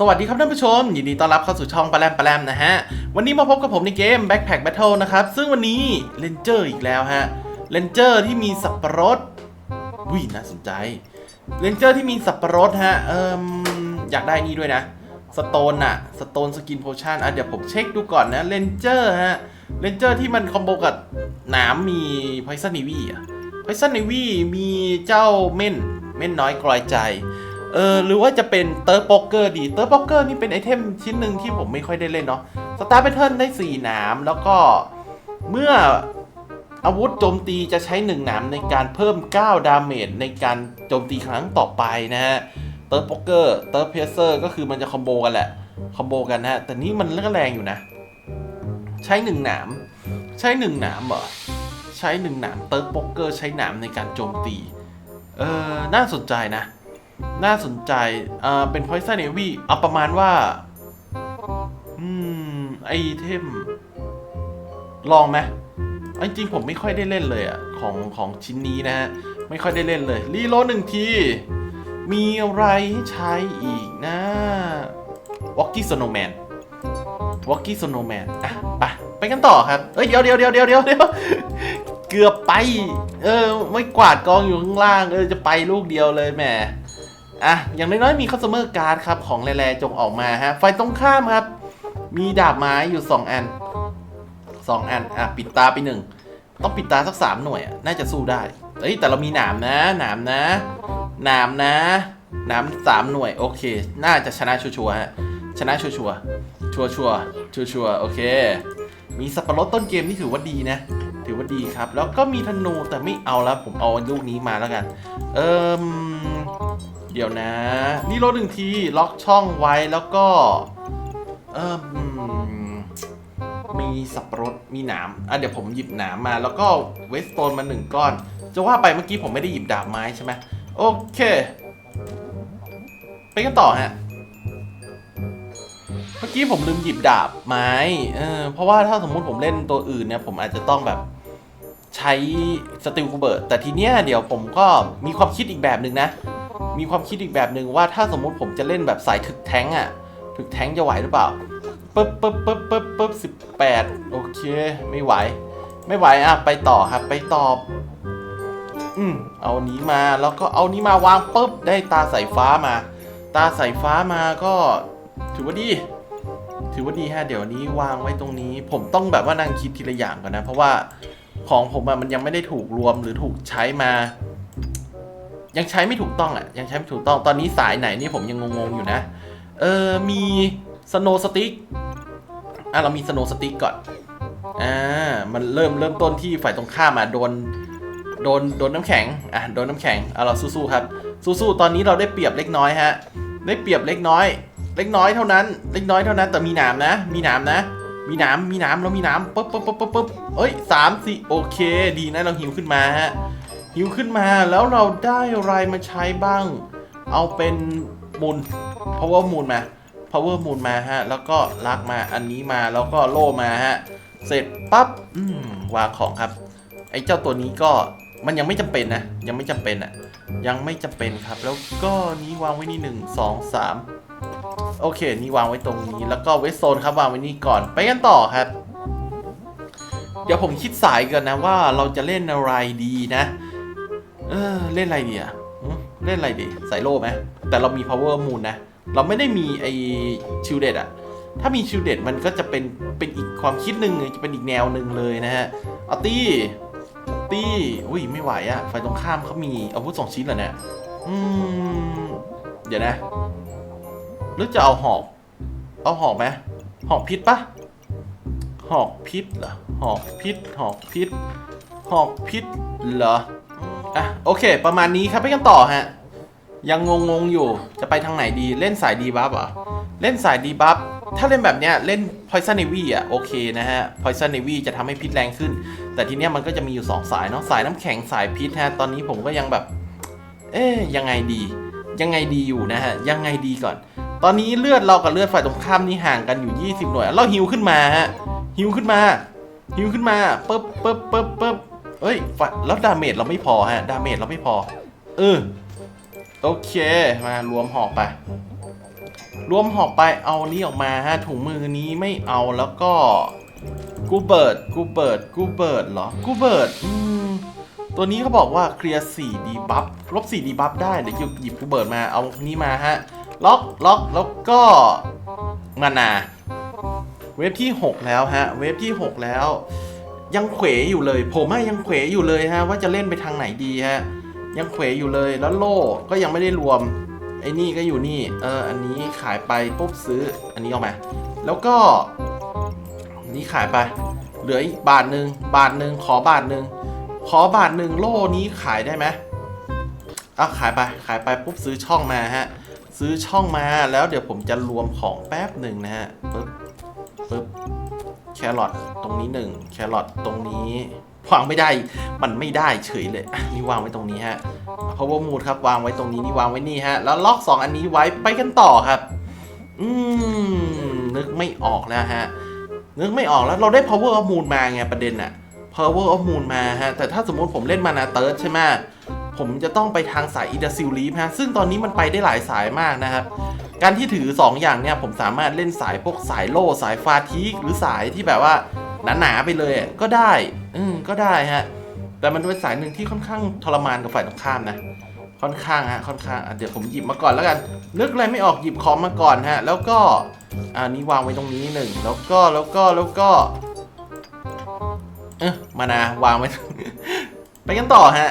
สวัสดีครับท่านผู้ชม ยินดีต้อนรับเข้าสู่ช่องปลาแรมปลาแรมนะฮะ วันนี้มาพบกับผมในเกม Backpack Battle นะครับ ซึ่งวันนี้เลนเจอร์อีกแล้วฮะเลนเจอร์ที่มีสับปะรดวิ่น่าสนใจเลนเจอร์ที่มีสับปะรดฮะเอิมอยากได้นี่ด้วยนะสโตนอะสโตนสกินโพชั่นอะเดี๋ยวผมเช็คดูก่อนนะเลนเจอร์ฮะเลนเจอร์ที่มันคอมโบกับหนามมีไพซันนิวีอะไพซันนิวีมีเจ้าเม่นเม่นน้อยกลอยใจ เออหรือว่าจะเป็นเตอร์โป๊กเกอร์ดีเตอร์โป๊กเกอร์นี่เป็นไอเทมชิ้นหนึ่งที่ผมไม่ค่อยได้เล่นเนาะสตาร์แพทเทิร์นได้4หนามแล้วก็เมื่ออาวุธโจมตีจะใช้1หนามในการเพิ่ม 9 ดาเมจในการโจมตีครั้งต่อไปนะฮะเตอร์โป๊กเกอร์เตอร์เพเซอร์ก็คือมันจะคอมโบกันแหละคอมโบกันนะฮะแต่นี่มันก็แรงอยู่นะ ใช้1หนาม ใช้1หนามเหรอใช้1หนามเตอร์โป๊กเกอร์ใช้หนามในการโจมตีเออน่าสนใจนะ น่าสนใจอ่อเป็น Poison Navy เอาประมาณว่า อืม ไอเทม ลองไหมเอจริงผมไม่ค่อยได้เล่นเลยอะของของชิ้นนี้นะฮะ ไม่ค่อยได้เล่นเลย รีโหลดหนึ่งที มีอะไรให้ใช้อีกนะ Walkie Snowman Walkie Snowman อะไปไปกันต่อครับ เอ้ยเดี๋ยวเดี๋ยวเดี๋ยวเดี๋ยวเดี๋ยวเดี๋ยวเกือบไป เออ ไม่กวาดกองอยู่ข้างล่าง เออ จะไปลูกเดียวเลยแหม อะ อย่างน้อยๆมี customer card ครับ ของแร่ๆจงออกมาฮะไฟตรงข้ามครับ มีดาบไม้อยู่ 2 อัน 2 อัน อะ ปิดตาไปหนึ่งต้องปิดตาสัก 3 หน่วยอะ น่าจะสู้ได้เอ้ยแต่เรามีหนามนะ หนามนะ หนามนะ หนามสามหน่วย โอเค น่าจะชนะชัวร์ฮะชนะชัวร์ชัวร์ชัวร์ชัวร์ชัวร์โอเค มีสับปะรดต้นเกมนี่ถือว่าดีนะ ถือว่าดีครับ แล้วก็มีธนูแต่ไม่เอาแล้วผมเอาลูกนี้มาแล้วกัน เอิม เดี๋ยวนะ นี่ลดหนึ่งทีล็อกช่องไว้แล้วก็ เอิมมีสับปะรดมีหนามอะเดี๋ยวผมหยิบหนามมา แล้วก็เวสโตนมาหนึ่งก้อน จะว่าไปเมื่อกี้ผมไม่ได้หยิบดาบไม้ใช่ไหมโอเค ไปกันต่อฮะ เมื่อกี้ผมลืมหยิบดาบไม้เออเพราะว่าถ้าสมมุติผมเล่นตัวอื่นเนี่ย ผมอาจจะต้องแบบใช้สติลคูเบิร์ตแต่ทีเนี้ยเดี๋ยวผมก็มีความคิดอีกแบบหนึ่งนะ มีความคิดอีกแบบหนึ่งว่าถ้าสมมุติผมจะเล่นแบบสายถึกแท้งอะถึกแท้งจะไหวหรือเปล่าปึ๊บปึ๊บปึ๊บปึ๊บปึ๊บสิบแปดโอเค ไม่ไหว ไม่ไหวอะ ไปต่อครับ ไปต่ออืมเอานี้มาแล้วก็เอานี้มาวางปุ๊บได้ตาสายฟ้ามา ตาสายฟ้ามาก็ถือว่าดี ถือว่าดีฮะเดี๋ยวนี้วางไว้ตรงนี้ ผมต้องแบบว่านั่งคิดทีละอย่างก่อนนะ เพราะว่าของผมอะมันยังไม่ได้ถูกรวมหรือถูกใช้มา ยังใช้ไม่ถูกต้องอะ ยังใช้ไม่ถูกต้อง ตอนนี้สายไหนนี่ผมยังงงๆอยู่นะ เออ มีสโนสติ๊กอะเรามีสโนสติ๊กก่อน อ่า มันเริ่มเริ่มต้นที่ฝ่ายตรงข้ามอะโดน โดน โดนน้ำแข็ง อะ โดนน้ำแข็งเอาเราสู้ๆครับ สู้ๆ ตอนนี้เราได้เปรียบเล็กน้อยฮะ ได้เปรียบเล็กน้อย เล็กน้อยเท่านั้น เล็กน้อยเท่านั้น แต่มีหนามนะ มีหนามนะ มีหนาม มีหนามเรามีหนามปุ๊บปุ๊บปุ๊บปุ๊บปุ๊บเอ้ยสามสี่โอเค ดีนะเราหิวขึ้นมาฮะ หิวขึ้นมาแล้วเราได้อะไรมาใช้บ้าง เอาเป็นมูล power moon มา power moon มาฮะ แล้วก็ลากมาอันนี้มาแล้วก็โล่มาฮะ เสร็จปั๊บวางของครับ ไอ้เจ้าตัวนี้ก็มันยังไม่จำเป็นนะ ยังไม่จำเป็นอะยังไม่จำเป็นครับ แล้วก็นี้วางไว้นี่หนึ่งสองสามโอเค นี่วางไว้ตรงนี้ แล้วก็เวสโซนครับวางไว้นี่ก่อน ไปกันต่อครับ เดี๋ยวผมคิดสายกันนะว่าเราจะเล่นอะไรดีนะ เออเล่นอะไรดีอะเล่นอะไรดีใส่โล่ไหมแต่เรามี power moon นะ เราไม่ได้มีไอชิลเดตอะถ้ามีชิลเดตมันก็จะเป็นเป็นอีกความคิดหนึ่งจะเป็นอีกแนวหนึ่งเลยนะฮะเอาตี้ตี้อุ้ยไม่ไหวอะฝ่ายตรงข้ามเขามีอาวุธสองชิ้นเหรอเนี่ยอืมเดี๋ยวนะ หรือจะเอาหอก เอาหอกไหมหอกพิษปะหอกพิษเหรอหอกพิษหอกพิษหอกพิษเหรอ อะโอเค ประมาณนี้ครับไปกันต่อฮะ ยังงงๆอยู่จะไปทางไหนดีเล่นสายดีบัฟเหรอ เล่นสายดีบัฟถ้าเล่นแบบเนี้ยเล่น Poison Navy อะโอเคนะฮะ Poison Navy จะทำให้พิษแรงขึ้น แต่ทีเนี้ยมันก็จะมีอยู่ 2 สายเนาะสายน้ำแข็งสายพิษฮะตอนนี้ผมก็ยังแบบ เอ๊ยยังไงดี ยังไงดีอยู่นะฮะ ยังไงดีก่อน ตอนนี้เลือดเรากับเลือดฝ่ายตรงข้ามนี่ห่างกันอยู่ 20 หน่วยเราฮิวขึ้นมาฮะฮิวขึ้นมาฮิวขึ้นมาปึ๊บปึ๊บปึ๊บปึ๊บ เอ้ยแล้วดาเมจเราไม่พอฮะ ดาเมจเราไม่พอ เออ โอเค มารวมหอกไป รวมหอบไป เอานี้ออกมาฮะ ถุงมือนี้ไม่เอาแล้วก็ กูเบิร์ด กูเบิร์ด กูเบิร์ดเหรอ กูเบิร์ด อืม ตัวนี้เขาบอกว่าเคลียร์4ดีบัฟลบ4ดีบัฟได้ เดี๋ยวหยิบหยิบกูเบิร์ดมา เอานี้มาฮะ ล็อกล็อกแล้วก็มานา เวฟที่ 6 แล้วฮะ เวฟที่ 6 แล้ว ยังเขวอยู่เลย ผมอะยังเขวอยู่เลยฮะว่าจะเล่นไปทางไหนดีฮะยังเขวอยู่เลยแล้วโล่ก็ยังไม่ได้รวมไอ้นี่ก็อยู่นี่เอออันนี้ขายไปปุ๊บซื้ออันนี้ออกมา แล้วก็นนี้ขายไป เหลืออีกบาทหนึ่งบาทหนึ่งขอบาทหนึ่งขอบาทหนึ่งโล่นี้ขายได้ไหมอะขายไปขายไปปุ๊บซื้อช่องมาฮะซื้อช่องมาแล้วเดี๋ยวผมจะรวมของแป๊บหนึ่งนะฮะปึ๊บปึ๊บ แครอทตรงนี้หนึ่งแครอทตรงนี้วางไม่ได้ มันไม่ได้เฉยเลยนี่วางไว้ตรงนี้ฮะ power mood ครับวางไว้ตรงนี้นี่วางไว้นี่ฮะ แล้วล็อก 2 อันนี้ไว้ไปกันต่อครับ อืมนึกไม่ออกแล้วฮะ นึกไม่ออกแล้วเราได้ power of moon มาไงประเด็นอะ power of moon มาฮะ แต่ถ้าสมมติผมเล่นมานาเติร์ดใช่ไหมผมจะต้องไปทางสายอิดาซิลลีฟฮะ ซึ่งตอนนี้มันไปได้หลายสายมากนะครับ การที่ถือ 2 อย่างเนี่ยผมสามารถเล่นสายพวกสายโล่สายฟาทีกหรือสายที่แบบว่าหนาๆไปเลยก็ได้ อืมก็ได้ฮะ แต่มันเป็นสายหนึ่งที่ค่อนข้างทรมานกับฝ่ายตรงข้ามนะ ค่อนข้างฮะค่อนข้างเดี๋ยวผมหยิบมาก่อนแล้วกัน นึกอะไรไม่ออกหยิบของมาก่อนฮะ แล้วก็อันนี้วางไว้ตรงนี้หนึ่งแล้วก็แล้วก็แล้วก็ เออมานาวางไว้ไปกันต่อฮะ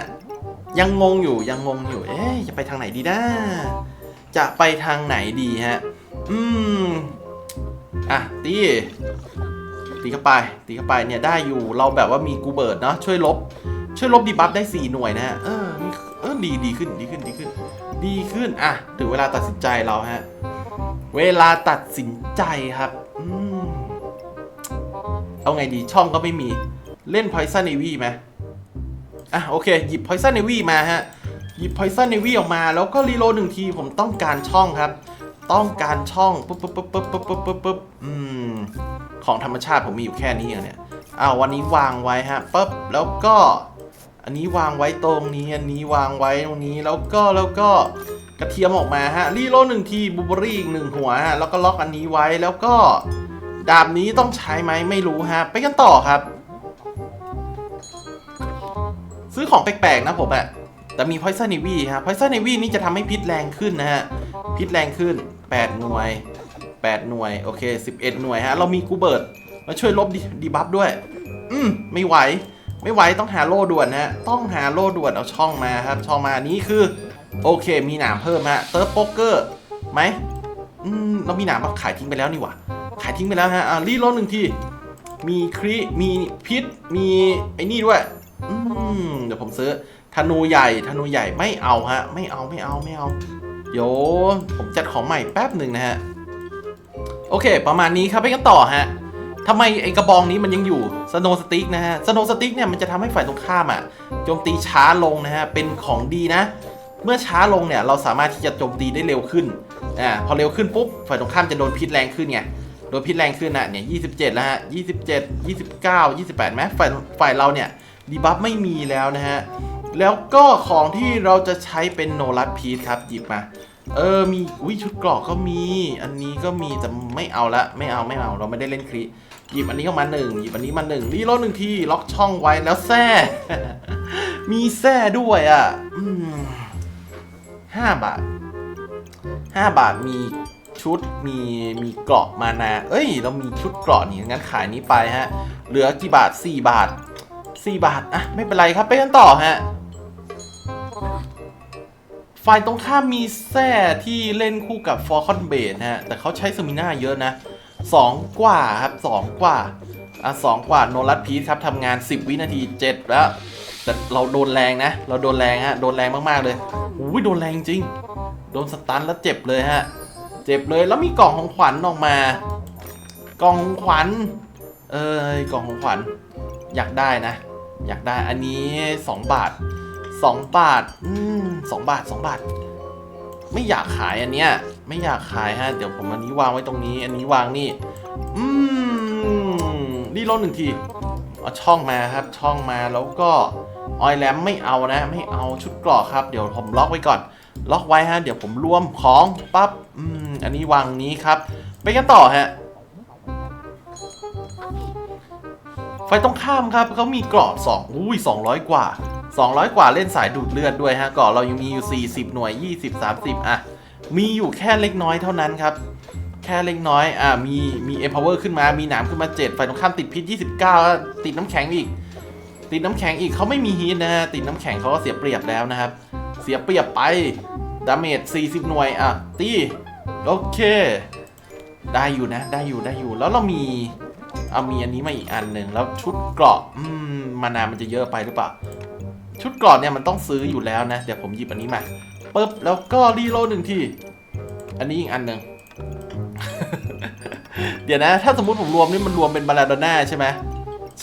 ยังงงอยู่ยังงงอยู่ เอ๊ะจะไปทางไหนดีนะ จะไปทางไหนดีฮะ อืม อะ ตี ตีเข้าไป ตีเข้าไปเนี่ยได้อยู่ เราแบบว่ามีกูเบิร์ดเนาะ ช่วยลบ ช่วยลบดีบัฟได้ 4 หน่วยนะฮะ เออ เออ ดี ดีขึ้น ดีขึ้น ดีขึ้น ดีขึ้น อะ ถึงเวลาตัดสินใจเราฮะ เวลาตัดสินใจครับ อืม เอาไงดี ช่องก็ไม่มี เล่น Poison Navy ไหมอะ โอเค หยิบ Poison Navy มาฮะ หยิบ Poison Navy ออกมา แล้วก็รีโลหนึ่งทีผมต้องการช่องครับ ต้องการช่องปุ๊บปุ๊บปุ๊บปุ๊บปุ๊บปุ๊บปุ๊บปุ๊บอืมของธรรมชาติผมมีอยู่แค่นี้เองเนี่ยอ้าววันนี้วางไว้ฮะปุ๊บแล้วก็ อันนี้วางไว้ตรงนี้ อันนี้วางไว้ตรงนี้แล้วก็แล้วก็กระเทียมออกมาฮะรีโลหนึ่งทีบูเบอรี่อีกหนึ่งหัวฮะแล้วก็ล็อกอันนี้ไว้แล้วก็ ดาบนี้ต้องใช้ไหมไม่รู้ฮะไปกันต่อครับ ซื้อของแปลกๆนะผมอะ แต่มี Poison Navy ฮะ Poison Navy นี่จะทำให้พิษแรงขึ้นนะฮะ พิษแรงขึ้น 8 หน่วย 8 หน่วย โอเค 11 หน่วยฮะ เรามีกูเบิร์ดมาช่วยลบดีบัฟด้วย อืม ไม่ไหว ไม่ไหว ต้องหาโล่ด่วนนะฮะ ต้องหาโล่ด่วน เอาช่องมาครับ ช่องมา นี้คือ โอเค มีหนามเพิ่มฮะ เติร์ดโป๊กเกอร์ไหมอืม เรามีหนามมาขายทิ้งไปแล้วนี่หว่า ขายทิ้งไปแล้วฮะ อ่ารีโลดหนึ่งที มีครีมีพิษ มีไอ้นี่ด้วย อืม เดี๋ยวผมซื้อ ธนูใหญ่ธนูใหญ่ไม่เอาฮะ ไม่เอาไม่เอาไม่เอาเดี๋ยวผมจัดของใหม่แป๊บหนึ่งนะฮะ โอเค ประมาณนี้ครับไปกันต่อฮะทำไมไอ้กระบองนี้มันยังอยู่สโนสติ๊กนะฮะสโนสติ๊กเนี่ยมันจะทำให้ฝ่ายตรงข้ามอะโจมตีช้าลงนะฮะ เป็นของดีนะ เมื่อช้าลงเนี่ยเราสามารถที่จะโจมตีได้เร็วขึ้นอ่าพอเร็วขึ้นปุ๊บฝ่ายตรงข้ามจะโดนพิษแรงขึ้นไงโดนพิษแรงขึ้นนะเนี่ย27แล้วฮะ27 29 28แม้ฝ่ายฝ่ายเราเนี่ยดีบัฟไม่มีแล้วนะฮะ แล้วก็ของที่เราจะใช้เป็นโนรัสพีทครับหยิบมา เออมีอุ้ยชุดเกรอกก็มี อันนี้ก็มีแต่ไม่เอาละไม่เอาไม่เอาเราไม่ได้เล่นครีหยิบอันนี้ก็มาหนึ่งหยิบอันนี้มาหนึ่งรีโหลดหนึ่งทีล็อกช่องไว้แล้วแซ่ มีแซ่ด้วยอะห้าบาทห้าบาทมีชุดมีมีเกราะมานา เอ้ย เรามีชุดเกราะนี่งั้นขายนี้ไปฮะ เหลือกี่บาทสี่บาทสี่บาท อะ ไม่เป็นไรครับ ไปกันต่อฮะ ฝ่ายตรงข้ามมีแซ่ที่เล่นคู่กับฟอร์คอนเบดนะฮะ แต่เขาใช้สมิน่าเยอะนะสองกว่าครับสองกว่า อะสองกว่าโนรัตพีทครับทำงาน 10 วินาทีเจ็ดแล้ว แต่เราโดนแรงนะ เราโดนแรงฮะ โดนแรงมาก ๆ เลยอุ้ยโดนแรงจริง โดนสตันแล้วเจ็บเลยฮะ เจ็บเลยแล้วมีกล่องของขวัญออกมา กล่องของขวัญ เอ้ยกล่องของขวัญ อยากได้นะ อยากได้ อันนี้ 2 บาท 2บาท อืมสองบาท2บาท ไม่อยากขายอันเนี้ย ไม่อยากขายฮะ เดี๋ยวผมอันนี้วางไว้ตรงนี้ อันนี้วางนี่ อืมรีโหลดหนึ่งทีเอาช่องมาครับ ช่องมาแล้วก็ออยแลมไม่เอานะ ไม่เอาชุดเกรอกครับ เดี๋ยวผมล็อกไว้ก่อน ล็อกไว้ฮะ เดี๋ยวผมรวมของปั๊บ อืม อันนี้วางนี้ครับ ไปกันต่อฮะไฟตรงข้ามครับเขามีเกราะสองอุ้ย200 กว่า 200 กว่าเล่นสายดูดเลือดด้วยฮะกราะเรายังมีอยู่ 40 หน่วย 20 30 อะ มีอยู่แค่เล็กน้อยเท่านั้นครับ แค่เล็กน้อย อะมีมี empower ขึ้นมา มีหนามขึ้นมา7ไฟตรงข้ามติดพิษ 29แล้วติดน้ำแข็งอีก ติดน้ำแข็งอีกเขาไม่มีฮีทนะฮะติดน้ำแข็งเขาก็เสียเปรียบแล้วนะครับ เสียเปรียบไปดาเมจ40 หน่วย อะ ตีโอเค ได้อยู่นะ ได้อยู่ได้อยู่ แล้วเรามีเอามีอันนี้มาอีกอันหนึ่งแล้วชุดเกราะ อืม มานามันจะเยอะไปหรือเปล่า ชุดกราะเนี่ยมันต้องซื้ออยู่แล้วนะ เดี๋ยวผมหยิบอันนี้มาปึ๊บแล้วก็รีโหลดหนึ่งที อันนี้อีกอันหนึ่ง เดี๋ยวนะ ถ้าสมมุติผมรวมนี่มันรวมเป็นบาลาโดน่าใช่ไหม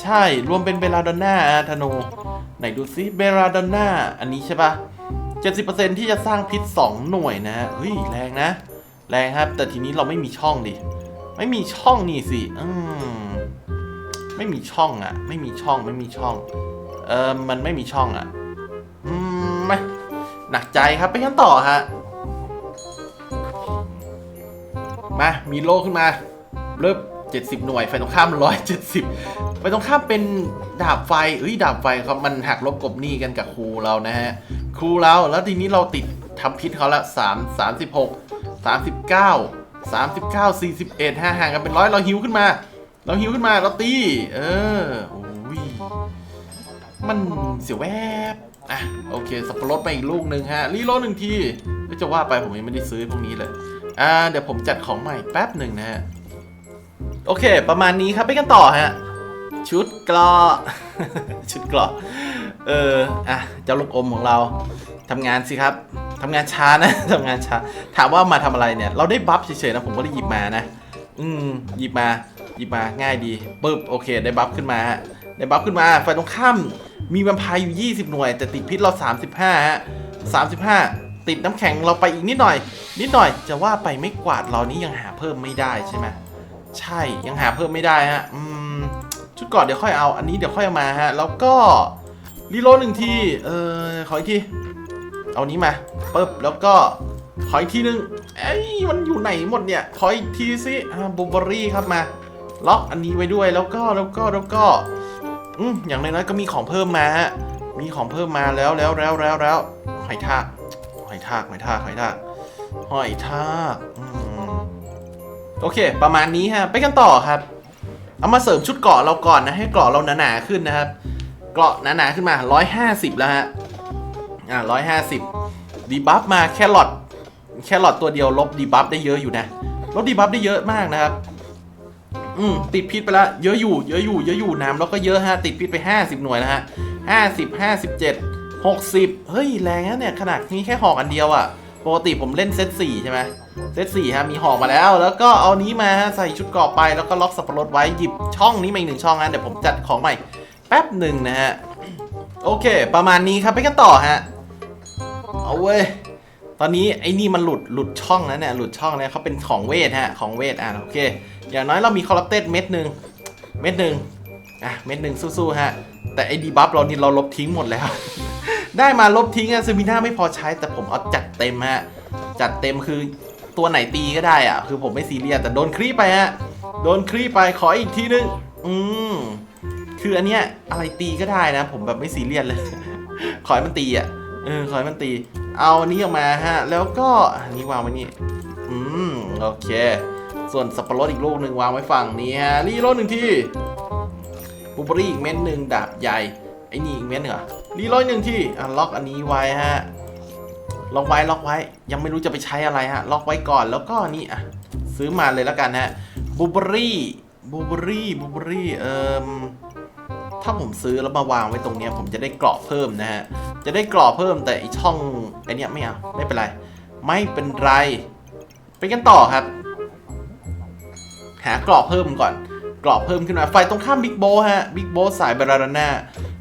ใช่ รวมเป็นเบลาโดน่าธนู ไหนดูซิเบลาโดน่าอันนี้ใช่ปะ70%ที่จะสร้างพิษ 2 หน่วยนะเฮ้ยแรงนะ แรงครับ แต่ทีนี้เราไม่มีช่องดิ ไม่มีช่องนี่สิ อืม ไม่มีช่องอะ ไม่มีช่อง ไม่มีช่อง เออมันไม่มีช่องอะอืมไม่หนักใจครับไปกันต่อฮะ มา มีโลขึ้นมา เริ่ม70 หน่วยไฟตรงข้าม 170ไฟตรงข้ามเป็นดาบไฟเอ้ยดาบไฟครับมันหักลบกบหนี้กันกับครูเรานะฮะ ครูเราแล้วทีนี้เราติดทำพิษเขาละ3 36 39 39 41ห้าห่างกันเป็นร้อยเราหิวขึ้นมา เราหิวขึ้นมาเราตี เออโอ้ มันเสียวแวบ อะ โอเค สับปะรดไปอีกลูกหนึ่งฮะ รีโหลดหนึ่งทีเฮ้ยจะว่าไปผมยังไม่ได้ซื้อพวกนี้เลย อ่า เดี๋ยวผมจัดของใหม่แป๊บหนึ่งนะฮะ โอเค ประมาณนี้ครับไปกันต่อฮะ ชุดกราะชุดกราะเออ อะ เจ้าลูกอมของเราทำงานสิครับทำงานช้านะทำงานช้า ถามว่ามาทำอะไรเนี่ย เราได้บัฟเฉยๆนะ ผมก็ได้หยิบมานะ อืม หยิบมา หยิบมา ง่ายดีปึ๊บ โอเค ได้บัฟขึ้นมาฮะได้บัฟขึ้นมาฝ่ายตรงข้าม มีแวมไพร์อยู่ 20 หน่วย แต่ติดพิษเรา 35ฮะ35 ติดน้ำแข็งเราไปอีกนิดหน่อย นิดหน่อยจะว่าไปไม่กวาดเรานี้ยังหาเพิ่มไม่ได้ใช่ไหมใช่ยังหาเพิ่มไม่ได้ฮะอืมชุดก่อนเดี๋ยวค่อยเอาอันนี้เดี๋ยวค่อยเอามาฮะแล้วก็รีโหลดหนึ่งทีเออขออีกทีเอานี้มาปึ๊บแล้วก็ขออีกทีนึงเอ้ยมันอยู่ไหนหมดเนี่ยขออีกทีสิอ่าบูเบอรี่ครับมาล็อกอันนี้ไว้ด้วยแล้วก็แล้วก็แล้วก็ อืมอย่างน้อยก็มีของเพิ่มมาฮะมีของเพิ่มมาแล้วแล้วแล้วแล้วแล้วหอยทากหอยทากหอยทากหอยทากหอยทากอืมโอเค ประมาณนี้ฮะ ไปกันต่อครับ เอามาเสริมชุดเกราะเราก่อนนะ ให้เกราะเราหนาๆขึ้นนะครับ เกราะหนาๆขึ้นมา 150 แล้วฮะ อ่า150ดีบัฟมาแครอทแครอทตัวเดียวลบดีบัฟได้เยอะอยู่นะ ลบดีบัฟได้เยอะมากนะครับ อืมติดพิษไปแล้วเยอะอยู่เยอะอยู่เยอะอยู่น้ำแล้วก็เยอะฮะติดพิษไป 50 หน่วยนะฮะ50 57 60เฮ้ยแรงนะเนี่ยขนาดนี้แค่หอกอันเดียวอะ่ะปกติผมเล่นเซต4ใช่ไหมเซตสี่ฮะมีหอกมาแล้ว แล้วก็เอานี้มาใส่ชุดกราะไปแล้วก็ล็อกสับปะรดไว้หยิบช่องนี้มาอีกหนึ่งช่องนะเดี๋ยวผมจัดของใหม่แป๊บหนึ่งนะฮะโอเค ประมาณนี้ครับไปกันต่อฮะเอาเว้ยตอนนี้ไอ้นี่มันหลุดหลุดช่องแล้วเนี่ยหลุดช่องแล้วเขาเป็นของเวทฮะของเวทอะโอเค อย่างน้อยเรามีคอร์รัปเต็ดเม็ดหนึ่งเม็ดหนึ่งอะเม็ดหนึ่งสู้ๆฮะ แต่ไอ้ดีบัฟเรานี่เราลบทิ้งหมดแล้ว ได้มาลบทิ้งอะซูมิน่าไม่พอใช้แต่ผมเอาจัดเต็มฮะ จัดเต็มคือตัวไหนตีก็ได้อะคือผมไม่ซีเรียสแต่โดนครีปไปฮะ โดนครีปไปขออีกทีนึง อืมคืออันเนี้ยอะไรตีก็ได้นะ ผมแบบไม่ซีเรียสเลย ขอให้มันตีอะเออขอให้มันตี เอาอันนี้ออกมาฮะ แล้วก็อันนี้วางไว้นี่อืมโอเค ส่วนสับปะรดอีกลูกหนึ่งวางไว้ฝั่งนี้ฮะรีโหลดหนึ่งทีบูเบอรี่อีกเม็ดหนึ่งดาบใหญ่ไอ้นี่อีกเม็ดหนึ่งเหรอรีโหลดหนึ่งทีอะล็อกอันนี้ไว้ฮะล็อกไว้ล็อกไว้ ยังไม่รู้จะไปใช้อะไรฮะล็อกไว้ก่อนแล้วก็นี่อะซื้อมาเลยแล้วกันฮะบูเบอรี่บูเบอรี่บูเบอรี่เอ่มถ้าผมซื้อแล้วมาวางไว้ตรงนี้ผมจะได้กราะเพิ่มนะฮะ จะได้กราะเพิ่มแต่ไอช่องไอเนี้ยไม่เอา ไม่เป็นไร ไม่เป็นไร ไปกันต่อครับ หากราะเพิ่มก่อน กราะเพิ่มขึ้นมาไฟตรงข้ามบิ๊กโบฮะบิ๊กโบสายเบราดาน่า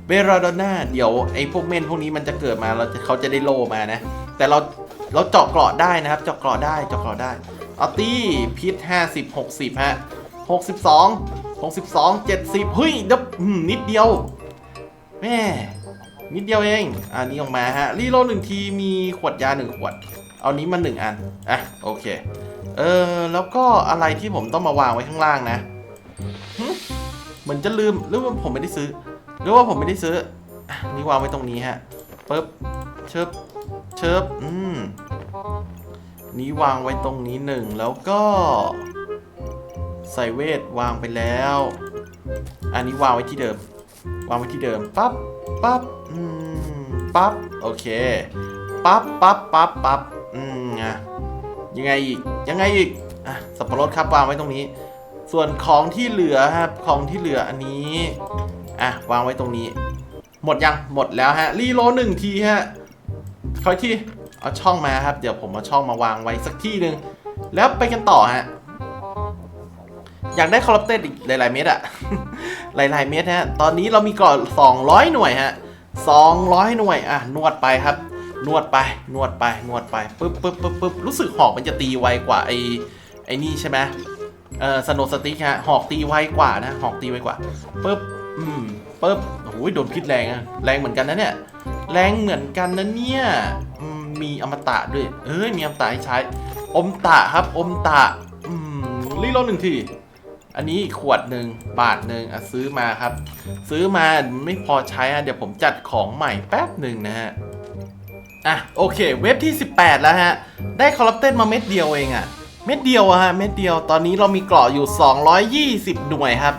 เบราดาน่าเดี๋ยวไอ้พวกเม่นพวกนี้มันจะเกิดมาเราจะเขาจะได้โลมานะ แต่เราเราเจาะกราะได้นะครับ เจาะกราะได้เจาะกราะได้อาตี้พิษ50 60ฮะ62 62 70เฮ้ยดับนิดเดียวแม่นิดเดียวเองอันนี้ออกมาฮะรีโหลดหนึ่งทีมีขวดยาหนึ่งขวด เอานี้มาหนึ่งอันอะโอเค เออแล้วก็อะไรที่ผมต้องมาวางไว้ข้างล่างนะเหมือนจะลืมหรือว่าผมไม่ได้ซื้อ หรือว่าผมไม่ได้ซื้อนี่วางไว้ตรงนี้ฮะปึ๊บเชิบเชิบอืมนี้วางไว้ตรงนี้หนึ่งแล้วก็ ใส่เวทวางไปแล้ว อันนี้วางไว้ที่เดิม วางไว้ที่เดิมปั๊บปั๊บอืมปั๊บโอเคปั๊บปั๊บปั๊บปั๊บอืมอะ ยังไงอีกยังไงอีกอะสับปะรดครับวางไว้ตรงนี้ ส่วนของที่เหลือครับของที่เหลืออันนี้อะวางไว้ตรงนี้ หมดยังหมดแล้วฮะรีโลหนึ่งทีฮะคอยที่เอาช่องมาครับ เดี๋ยวผมเอาช่องมาวางไว้สักที่หนึ่งแล้วไปกันต่อฮะอยากได้คอร์รัปเต็ดอีกหลาย ๆ เม็ดอะหลาย ๆ เม็ดฮะ ตอนนี้เรามีก่อน200 หน่วยฮะ200 หน่วย อะ นวดไปครับ นวดไปนวดไปนวดไปปึ๊บปึ๊บปึ๊บปึ๊บรู้สึกหอกมันจะตีไวกว่าไอ้ไอ้นี่ใช่ไหมเออสโนสติ๊กฮะหอกตีไวกว่านะหอกตีไวกว่าปึ๊บอืมปึ๊บโอ้ยโดนพิษแรงอะแรงเหมือนกันนะเนี่ยแรงเหมือนกันนะเนี่ยมมีอมตะด้วย เอ้ยมีอมตะให้ใช้ อมตะครับอมตะอืมรีโหลดหนึ่งทีอันนี้ขวดหนึ่งบาทหนึ่งอะซื้อมาครับ ซื้อมาไม่พอใช้อะเดี๋ยวผมจัดของใหม่แป๊บหนึ่งนะฮะ อะโอเค เว็บที่ 18 แล้วฮะ ได้คอร์รัปเต็ดมาเม็ดเดียวเองอะเม็ดเดียวอะฮะเม็ดเดียวตอนนี้เรามีเกราะอยู่ 220 หน่วยครับ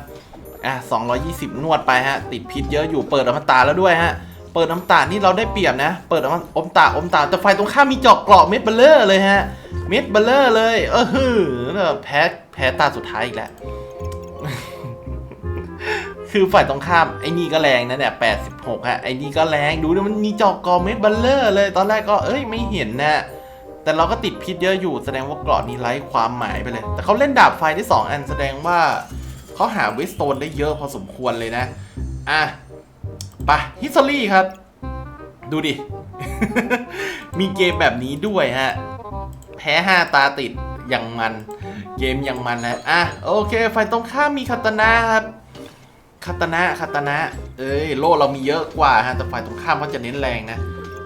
อะ220 นวดไปฮะ ติดพิษเยอะอยู่เปิดอมตะแล้วด้วยฮะ เปิดอมตะนี่เราได้เปรียบนะ เปิดอมอมตะอมตะแต่ไฟตรงข้ามมีจาะเกราะเม็ดเบลเลอร์เลยฮะ เม็ดเบลเลอร์เลย เออหือแพ้แพ้ตาสุดท้ายอีกแล้ว คือฝ่ายตรงข้ามไอ้นี่ก็แรงนะเนี่ย86ฮะไอ้นี่ก็แรงดูดิมันมีจอกกอเม็ดบัลเลอร์เลย ตอนแรกก็เอ้ยไม่เห็นนะแต่เราก็ติดพิษเยอะอยู่แสดงว่าเกราะนี้ไร้ความหมายไปเลย แต่เขาเล่นดาบไฟได้ 2 อันแสดงว่าเขาหาเวสโตนได้เยอะพอสมควรเลยนะ อะไปฮิสตอรี่ครับ ดูดิ มีเกมแบบนี้ด้วยฮะ แพ้ 5 ตาติดอย่างมัน เกมอย่างมันนะ อะ โอเคฝ่ายตรงข้ามมีคาตานะครับ คาตนะคาตนะ เอ้ยโล่เรามีเยอะกว่าฮะแต่ฝ่ายตรงข้ามเขาจะเน้นแรงนะ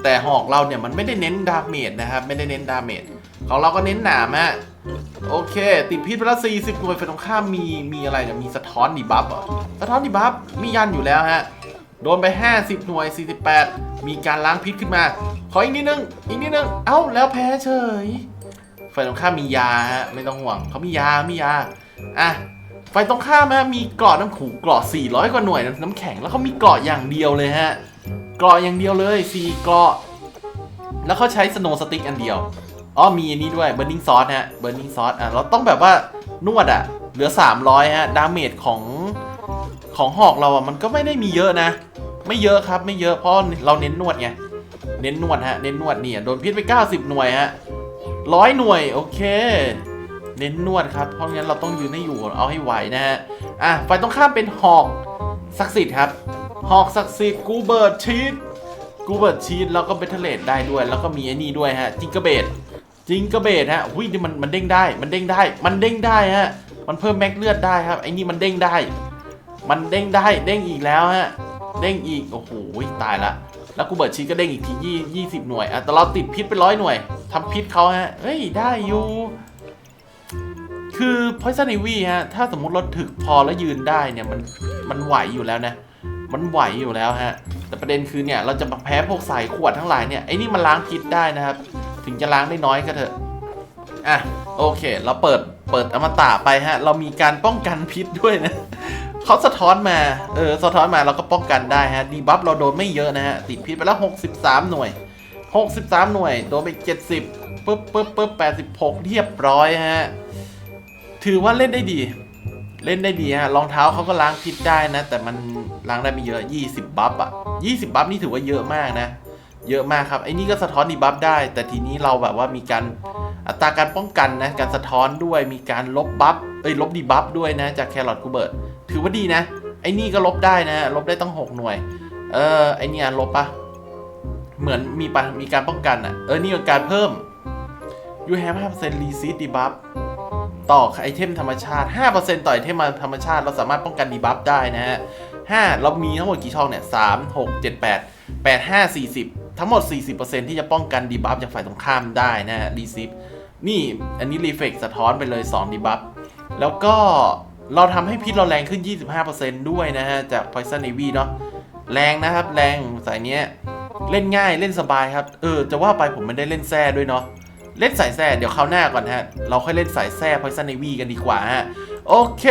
แต่หอกเราเนี่ยมันไม่ได้เน้นดาเมจนะครับ ไม่ได้เน้นดาเมจของเราก็เน้นหนามฮะโอเค ติดพิษไปแล้ว40หน่วยฝ่ายตรงข้ามมีมีอะไรเนี่ยมีสะท้อนดีบัฟเหรอสะท้อนดีบัฟมียันอยู่แล้วฮะโดนไป 50 หน่วย 48 มีการล้างพิษขึ้นมา ขออีกนิดนึง อีกนิดนึง เอ้า แล้วแพ้เฉย ฝ่ายตรงข้ามมียาฮะ ไม่ต้องห่วง เขามียา มียา อะ ไฟตรงข้ามนะมีเกราะน้ำขู่เกราะ400 กว่าหน่วยน้ำแข็งแล้วเขามีเกราะอย่างเดียวเลยฮะเกราะอย่างเดียวเลย4เกราะแล้วเขาใช้สโนสติ๊กอันเดียวอ๋อมีอันนี้ด้วยเบ r ร์ i ิงซอสฮะเบ r ร์ i ิงซอสอะเราต้องแบบว่านวดอะ เหลือ 300ฮะดาเมจของของหอกเราอะมันก็ไม่ได้มีเยอะนะ ไม่เยอะครับไม่เยอะเพราะเราเน้นนวดไงเน้นนวดฮะเน้นนวดเนี่ยโดนพิษไป 90 หน่วยฮะร้อยหน่วยโอเค เน้นนวดครับ เพราะงั้นเราต้องยืนให้อยู่เอาให้ไหวนะฮะ อะฝ่ายตรงข้ามเป็นหอกศักดิ์สิทธิ์ครับหอกศักดิ์สิทธิ์กูเบิร์ดชีตกูเบิร์ดชีตแล้วก็เบทเทเลตได้ด้วย แล้วก็มีไอ้นี่ด้วยฮะจิงกระเบดจิงกระเบดฮะหุ้ยนี่มันมันเด้งได้ มันเด้งได้ มันเด้งได้ฮะ มันเพิ่มแม็กเลือดได้ครับไอ้นี่มันเด้งได้ มันเด้งได้เด้งอีกแล้วฮะ เด้งอีกโอ้โหตายละแล้วกูเบิร์ดชีตก็เด้งอีกทียี่ยี่สิบหน่วยอะแต่เราติดพิษไปร้อยหน่วยทำพิษเขาฮะเฮ้ยได้อยู่ คือ Poison Ivy ฮะ ถ้าสมมติราถึกพอแล้วยืนได้เนี่ย มันมันไหวอยู่แล้วนะ มันไหวอยู่แล้วฮะ แต่ประเด็นคือเนี่ยเราจะมาแพ้พวกสายขวดทั้งหลายเนี่ยไอ้นี่มันล้างพิษได้นะครับ ถึงจะล้างได้น้อยก็เถอะ อะโอเค เราเปิดเปิดอมตะไปฮะ เรามีการป้องกันพิษด้วยนะเขาสะท้อนมา เออ สะท้อนมาเราก็ป้องกันได้ฮะ ดีบัฟเราโดนไม่เยอะนะฮะ ติดพิษไปแล้ว 63 หน่วย 63 หน่วย โดนไป 70 ปึ๊บปึ๊บปึ๊บ86เรียบร้อยฮะ ถือว่าเล่นได้ดี เล่นได้ดีฮะ รองเท้าเขาก็ล้างพิษได้นะ แต่มันล้างได้ไม่เยอะ20บัฟอะ20บัฟนี่ถือว่าเยอะมากนะ เยอะมากครับ ไอ้นี่ก็สะท้อนดีบัฟได้ แต่ทีนี้เราแบบว่ามีการอัตราการป้องกันนะ การสะท้อนด้วย มีการลบบัฟ เอ้ยลบดีบัฟด้วยนะ จากแครอทกูเบิร์ต ถือว่าดีนะ ไอ้นี่ก็ลบได้นะ ลบได้ตั้ง6หน่วย เออไอ้เนี่ยลบปะเหมือนมีปะมีการป้องกันอะ เออ นี่เป็นการเพิ่ม you have 5% resist debuff ต่อไอเทมธรรมชาติ 5%ต่อไอเทมธรรมชาติ เราสามารถป้องกันดีบัฟได้นะฮะ 5 เรามีทั้งหมดกี่ช่องเนี่ย 3 6 7 8 8 5 40 ทั้งหมด 40%ที่จะป้องกันดีบัฟจากฝ่ายตรงข้ามได้นะฮะ รีซิฟนี่อันนี้รีเฟกสะท้อนไปเลย 2 ดีบัฟ แล้วก็เราทำให้พิษเราแรงขึ้น 25%ด้วยนะฮะ จาก Poison Navy เนาะ แรงนะครับ แรงสายเนี้ย เล่นง่ายเล่นสบายครับ เออ จะว่าไปผมไม่ได้เล่นแซ่ด้วยเนาะ เล่นสายแซ่เดี๋ยวคราวหน้าก่อนฮะ เราค่อยเล่นสายแซ่พอยซันในวีกันดีกว่าฮะ โอเค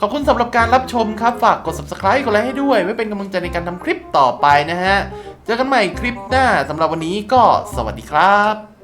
ขอบคุณสำหรับการรับชมครับ ฝากกด subscribe กดไลค์ให้ด้วย ไว้เป็นกำลังใจในการทำคลิปต่อไปนะฮะ เจอกันใหม่คลิปหน้าสำหรับวันนี้ก็สวัสดีครับ